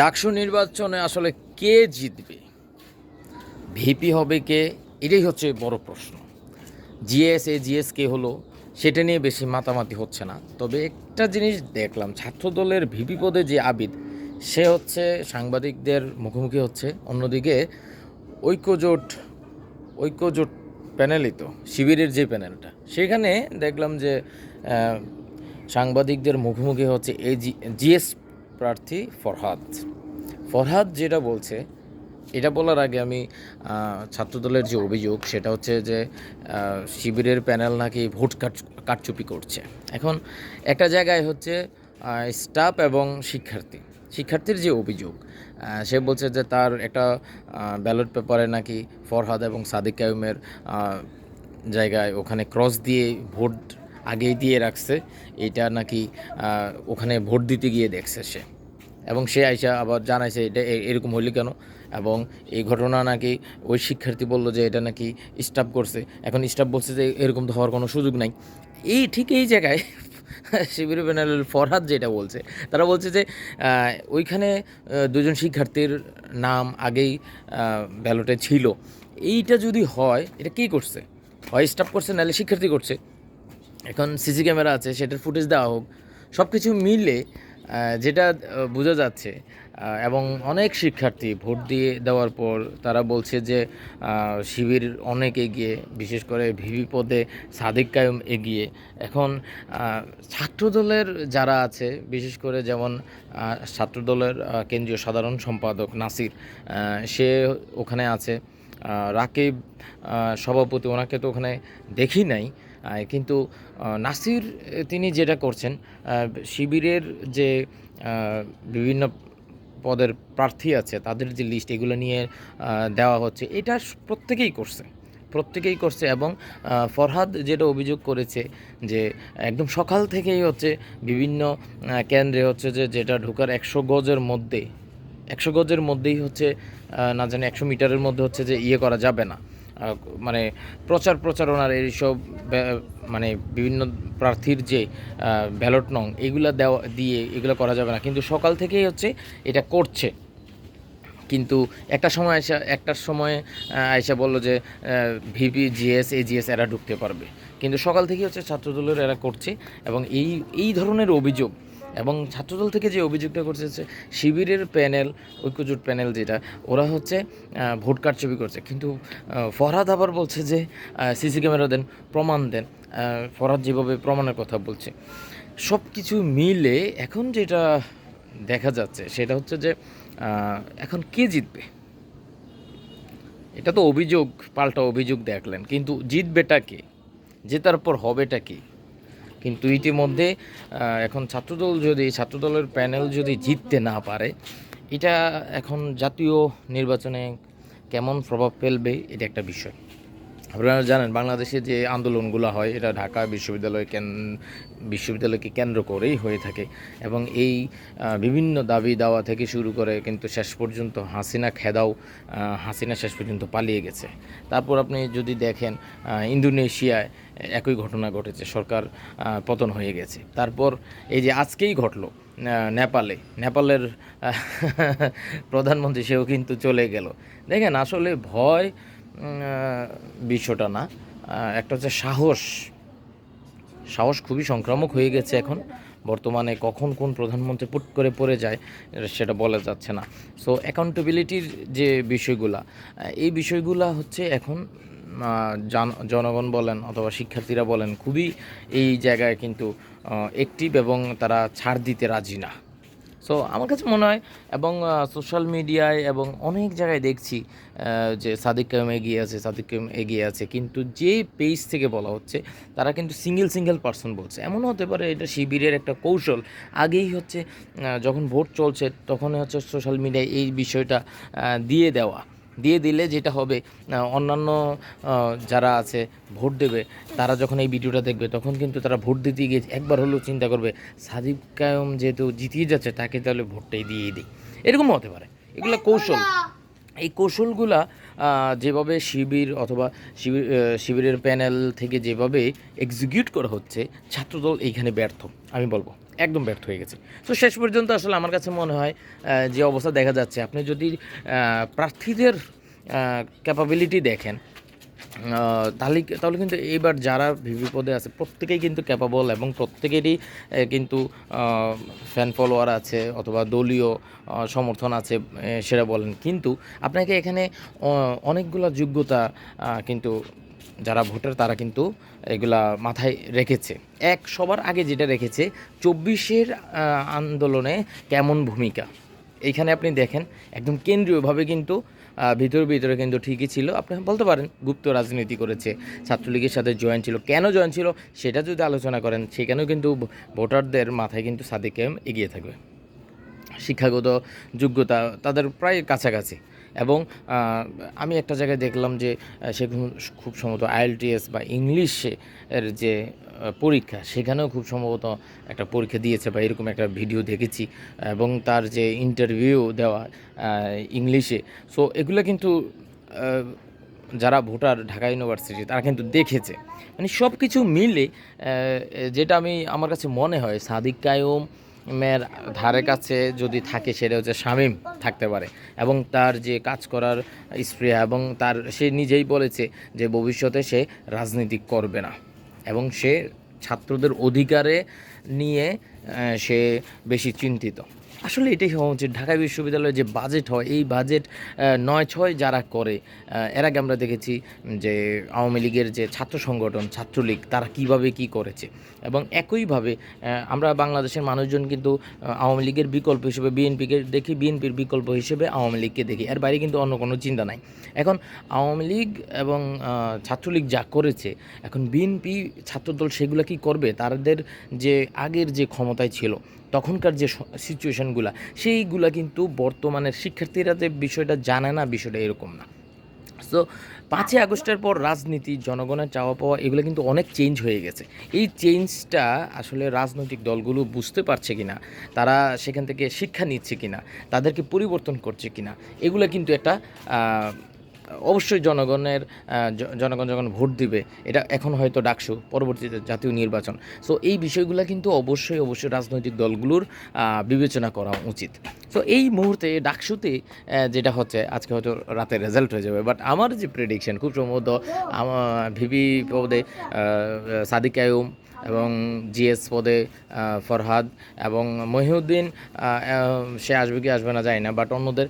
ডাকসু নির্বাচনে আসলে কে জিতবে? ভিপি হবে কে? এটাই হচ্ছে বড় প্রশ্ন। জিএস এ জিএস কে হলো, সেটা নিয়ে বেশি মাতামাতি হচ্ছে না। তবে একটা জিনিস দেখলাম ছাত্র দলের ভিপি পদে যে আবিদ, সে হচ্ছে সাংবাদিকদের মুখোমুখি হচ্ছে। অন্যদিকে ঐক্যজোট ঐক্যজোট প্যানেলই তো, শিবিরের যে প্যানেলটা। সেখানে দেখলাম যে সাংবাদিকদের মুখোমুখি হচ্ছে এই জিএস প্রার্থী ফরহাদ। ফরহাদ যেটা বলছে, এটা বলার আগে আমি ছাত্রদলের যে অভিযোগ, সেটা হচ্ছে যে শিবিরের প্যানেল নাকি ভোট কারচুপি করছে। এখন একটা জায়গায় হচ্ছে স্টাফ এবং শিক্ষার্থী। শিক্ষার্থীর যে অভিযোগ সে বলছে যে তার একটা ব্যালট পেপারে নাকি ফরহাদ এবং সাদিক কায়ুমের জায়গায় ওখানে ক্রস দিয়ে ভোট আগেই দিয়ে রাখছে। এটা নাকি ওখানে ভোট দিতে গিয়ে দেখছে সে। এবং সে আইসা আবার জানাইছে, এটা এরকম হইলে কেন? এবং এই ঘটনা নাকি ওই শিক্ষার্থী বলল যে, এটা নাকি স্টাফ করছে। এখন স্টাফ বলছে যে, এরকম তো হওয়ার কোনো সুযোগ নাই। এই ঠিক এই জায়গায় শিবির প্যানেলের ফরহাদ যেটা বলছে, তারা বলছে যে ওইখানে দুজন শিক্ষার্থীর নাম আগেই ব্যালটে ছিল। এইটা যদি হয়, এটা কে করছে? হয় স্টাফ করছে নাহলে শিক্ষার্থী করছে? এখন সিসি ক্যামেরা আছে, সেটার ফুটেজ দেওয়া হোক সব কিছু মিলে যেটা বোঝা যাচ্ছে এবং অনেক শিক্ষার্থী ভোট দিয়ে দেওয়ার পর তারা বলছে যে শিবির অনেক এগিয়ে, বিশেষ করে ভিভি পদে সাদিক কায়ুম এগিয়ে। এখন ছাত্রদলের যারা আছে, বিশেষ করে যেমন ছাত্রদলের কেন্দ্রীয় সাধারণ সম্পাদক নাসির সে ওখানে আছে রাকিব সভাপতি, ওনাকে তো ওখানে দেখি নাই কিন্তু নাসির, তিনি যেটা করছেন শিবিরের যে বিভিন্ন পদের প্রার্থী আছে, তাদের যে লিস্ট এগুলো নিয়ে দেওয়া হচ্ছে, এটা প্রত্যেকেই করছে। প্রত্যেকেই করছে এবং ফরহাদ যেটা অভিযোগ করেছে যে, একদম সকাল থেকেই হচ্ছে বিভিন্ন কেন্দ্রে হচ্ছে যে, যেটা ঢোকার একশো গজের মধ্যে, একশো গজের মধ্যেই হচ্ছে না জানি একশো মিটারের মধ্যে হচ্ছে যে ইয়ে করা যাবে না। মানে প্রচার প্রচারণার এইসব মানে বিভিন্ন প্রার্থীর যে ব্যালট নং, এগুলা দেওয়া, দিয়ে এগুলো করা যাবে না। কিন্তু সকাল থেকেই হচ্ছে এটা করছে। কিন্তু একটা সময় আয়সা একটার সময় আয়সা বলল যে ভিপি, জিএস, এজিএস, এরা ঢুকতে পারবে। কিন্তু সকাল থেকেই হচ্ছে ছাত্রদলের এরা করছে এবং এই এই ধরনের অভিযোগ এবং ছাত্রদল থেকে যে অভিযোগটা করছে শিবিরের প্যানেল, ঐক্যজোট প্যানেল যেটা, ওরা হচ্ছে ভোট কারচুপি করছে। কিন্তু ফরহাদ আবার বলছে যে সিসি ক্যামেরা দেন, প্রমাণ দেন। ফরহাদ যেভাবে প্রমাণের কথা বলছে। সব কিছু মিলে এখন যেটা দেখা যাচ্ছে, সেটা হচ্ছে যে এখন কে জিতবে? এটা তো অভিযোগ, পাল্টা অভিযোগ দেখলেন। কিন্তু জিতবেটা কে? জেতার পর হবেটা কি? কিন্তু ইতিমধ্যে এখন ছাত্রদল যদি, ছাত্রদলের প্যানেল যদি জিততে না পারে, এটা এখন জাতীয় নির্বাচনে কেমন প্রভাব ফেলবে, এটা একটা বিষয়। আপনারা জানেন বাংলাদেশে যে আন্দোলনগুলো হয়, এটা ঢাকা বিশ্ববিদ্যালয় কেন, বিশ্ববিদ্যালয়কে কেন্দ্র করেই হয়ে থাকে এবং এই বিভিন্ন দাবি দাওয়া থেকে শুরু করে কিন্তু শেষ পর্যন্ত হাসিনা খেদাও হাসিনা শেষ পর্যন্ত পালিয়ে গেছে। তারপর আপনি যদি দেখেন ইন্দোনেশিয়ায় একই ঘটনা ঘটেছে, সরকার পতন হয়ে গেছে। তারপর এই যে আজকেই ঘটলো নেপালে, নেপালের প্রধানমন্ত্রী সেও কিন্তু চলে গেল। দেখেন আসলে ভয় বিষয়টা না। একটা হচ্ছে সাহস। সাহস খুবই সংক্রামক হয়ে গেছে এখন। বর্তমানে কখন কোন প্রধানমন্ত্রী পুট করে পড়ে যায় সেটা বলা যাচ্ছে না। সো অ্যাকাউন্টেবিলিটির যে বিষয়গুলা এই বিষয়গুলা হচ্ছে এখন জনগণ বলেন অথবা শিক্ষার্থীরা বলেন, খুবই এই জায়গায় কিন্তু অ্যাক্টিভ এবং তারা ছাড় দিতে রাজি না। সো আমার কাছে মনে হয়, এবং সোশ্যাল মিডিয়ায় এবং অনেক জায়গায় দেখছি যে সাদিক কেম এগিয়ে আছে, সাদিক কেম এগিয়ে আছে, কিন্তু যে পেজ থেকে বলা হচ্ছে, তারা কিন্তু সিঙ্গেল সিঙ্গেল পার্সন বলছে। এমন হতে পারে এটা শিবিরের একটা কৌশল। আগেই হচ্ছে যখন ভোট চলছে, তখনই হচ্ছে সোশ্যাল মিডিয়ায় এই বিষয়টা দিয়ে দেওয়া। দিয়ে দিলে যেটা হবে অন্যান্য যারা আছে ভোট দেবে তারা যখন এই ভিডিওটা দেখবে তখন কিন্তু তারা ভোট দিতে গিয়ে একবার হলেও চিন্তা করবে সাদিব কায়ম যেহেতু জিতিয়ে যাচ্ছে তাকে তাহলে ভোটটাই দিয়ে দিই। এরকমও হতে পারে। এগুলো কৌশল। এই কৌশলগুলা যেভাবে শিবির অথবা শিবির শিবিরের প্যানেল থেকে যেভাবে এক্সিকিউট করা হচ্ছে ছাত্রদল এইখানে ব্যর্থ আমি বলব। একদম ব্যর্থ হয়ে গেছে। তো শেষ পর্যন্ত আসলে আমার কাছে মনে হয় যে অবস্থা দেখা যাচ্ছে, আপনি যদি প্রার্থীদের ক্যাপাবিলিটি দেখেন তাহলে তাহলে কিন্তু এইবার যারা ভিভি পদে আছে, প্রত্যেকেই কিন্তু ক্যাপাবল এবং প্রত্যেকেরই কিন্তু ফ্যান ফলোয়ার আছে অথবা দলীয় সমর্থন আছে সেটা বলেন। কিন্তু আপনাকে এখানে অনেকগুলো যোগ্যতা কিন্তু যারা ভোটার, তারা কিন্তু এগুলা মাথায় রেখেছে। এক, সবার আগে যেটা রেখেছে, চব্বিশের আন্দোলনে কেমন ভূমিকা? এইখানে আপনি দেখেন, একদম কেন্দ্রীয়ভাবে কিন্তু ভিতরে ভিতরে কিন্তু ঠিকই ছিল। আপনি বলতে পারেন, গুপ্ত রাজনীতি করেছে, ছাত্রলীগের সাথে জয়েন ছিল। কেন জয়েন ছিল, সেটা যদি আলোচনা করেন, সেখানেও কিন্তু ভোটারদের মাথায় কিন্তু সাদিক এগিয়ে থাকবে। শিক্ষাগত যোগ্যতা তাদের প্রায় কাছাকাছি। এবং আমি একটা জায়গায় দেখলাম যে সে খুব- খুব সম্ভবত আইএলটিএস বা ইংলিশে এর যে পরীক্ষা, সেখানেও খুব সম্ভবত একটা পরীক্ষা দিয়েছে বা এরকম একটা ভিডিও দেখেছি এবং তার যে ইন্টারভিউ দেওয়া ইংলিশে। সো এগুলো কিন্তু যারা ভোটার ঢাকা ইউনিভার্সিটি, তারা কিন্তু দেখেছে। মানে সব কিছু মিলে যেটা আমি, আমার কাছে মনে হয়, সাদিক কায়ুম মের ধারে কাছে যদি থাকে সেটা হচ্ছে শামীম থাকতে পারে। এবং তার যে কাজ করার স্প্রিয়া এবং তার, সে নিজেই বলেছে যে ভবিষ্যতে সে রাজনীতি করবে না। এবং সে ছাত্রদের অধিকারে নিয়ে সে বেশি চিন্তিত। আসলে এটাই হওয়া উচিত। ঢাকা বিশ্ববিদ্যালয়ে যে বাজেট হয়, এই বাজেট নয় ছয় যারা করে এর আগে আমরা দেখেছি যে আওয়ামী লীগের যে ছাত্র সংগঠন, ছাত্রলীগ, তারা কীভাবে কি করেছে? এবং একইভাবে আমরা বাংলাদেশের মানুষজন কিন্তু আওয়ামী লীগের বিকল্প হিসেবে, বিএনপিকে দেখি, বিএনপির বিকল্প হিসেবে আওয়ামী লীগকে দেখি। এর বাইরে কিন্তু অন্য কোনো চিন্তা নাই। এখন আওয়ামী লীগ এবং ছাত্রলীগ যা করেছে, এখন বিএনপি ছাত্রদল সেগুলো কি করবে? তাদের যে আগের যে ক্ষমতায় ছিল তখনকার যে সিচুয়েশনগুলো সেইগুলা কিন্তু বর্তমানের শিক্ষার্থীরা যে বিষয়টা জানে না, বিষয়টা এরকম না। সো পাঁচই আগস্টের পর রাজনীতি, জনগণের চাওয়া পাওয়া, এগুলো কিন্তু অনেক চেঞ্জ হয়ে গেছে। এই চেঞ্জটা আসলে রাজনৈতিক দলগুলো বুঝতে পারছে কিনা, তারা সেখান থেকে শিক্ষা নিচ্ছে কিনা, তাদেরকে পরিবর্তন করছে কিনা, এগুলো কিন্তু একটা অবশ্যই জনগণের জনগণ যখন ভোট দিবে, এটা এখন হয়তো ডাকসু, পরবর্তীতে জাতীয় নির্বাচন। সো এই বিষয়গুলো কিন্তু অবশ্যই অবশ্যই রাজনৈতিক দলগুলোর বিবেচনা করা উচিত। সো এই মুহূর্তে ডাকসুতে যেটা হচ্ছে, আজকে হয়তো রাতে রেজাল্ট হয়ে যাবে বাট আমার যে প্রেডিকশন খুব সম্ভবত ভিভি পদে সাদিক আয়ুম এবং জিএস পদে ফরহাদ এবং মহিউদ্দিন সে আসবে কি আসবে না যায় না বাট অন্যদের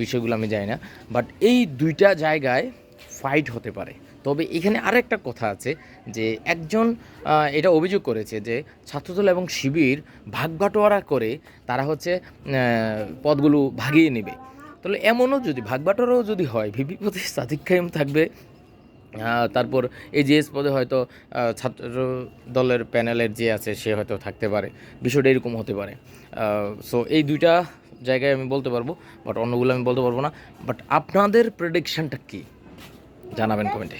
বিষয়গুলো আমি জানি না। বাট এই দুইটা জায়গায় ফাইট হতে পারে। তবে এখানে আরেকটা কথা আছে যে একজন এটা অভিযোগ করেছে যে ছাত্রদল এবং শিবির ভাগবাটোয়ারা করে তারা হচ্ছে পদগুলো ভাগিয়ে নেবে। তাহলে এমনও যদি ভাগবাটোয়ারাও যদি হয়, ভিপি পদে সাদিক খাইম থাকবে তারপর এই জিএস পদে হয়তো ছাত্র দলের প্যানেলের যে আছে, সে হয়তো থাকতে পারে। বিষয়টা এরকম হতে পারে। সো এই দুইটা জায়গায় আমি বলতে পারব বাট অন্যগুলো আমি বলতে পারব না। বাট আপনাদের প্রেডিকশানটা কী? জানাবেন কমেন্টে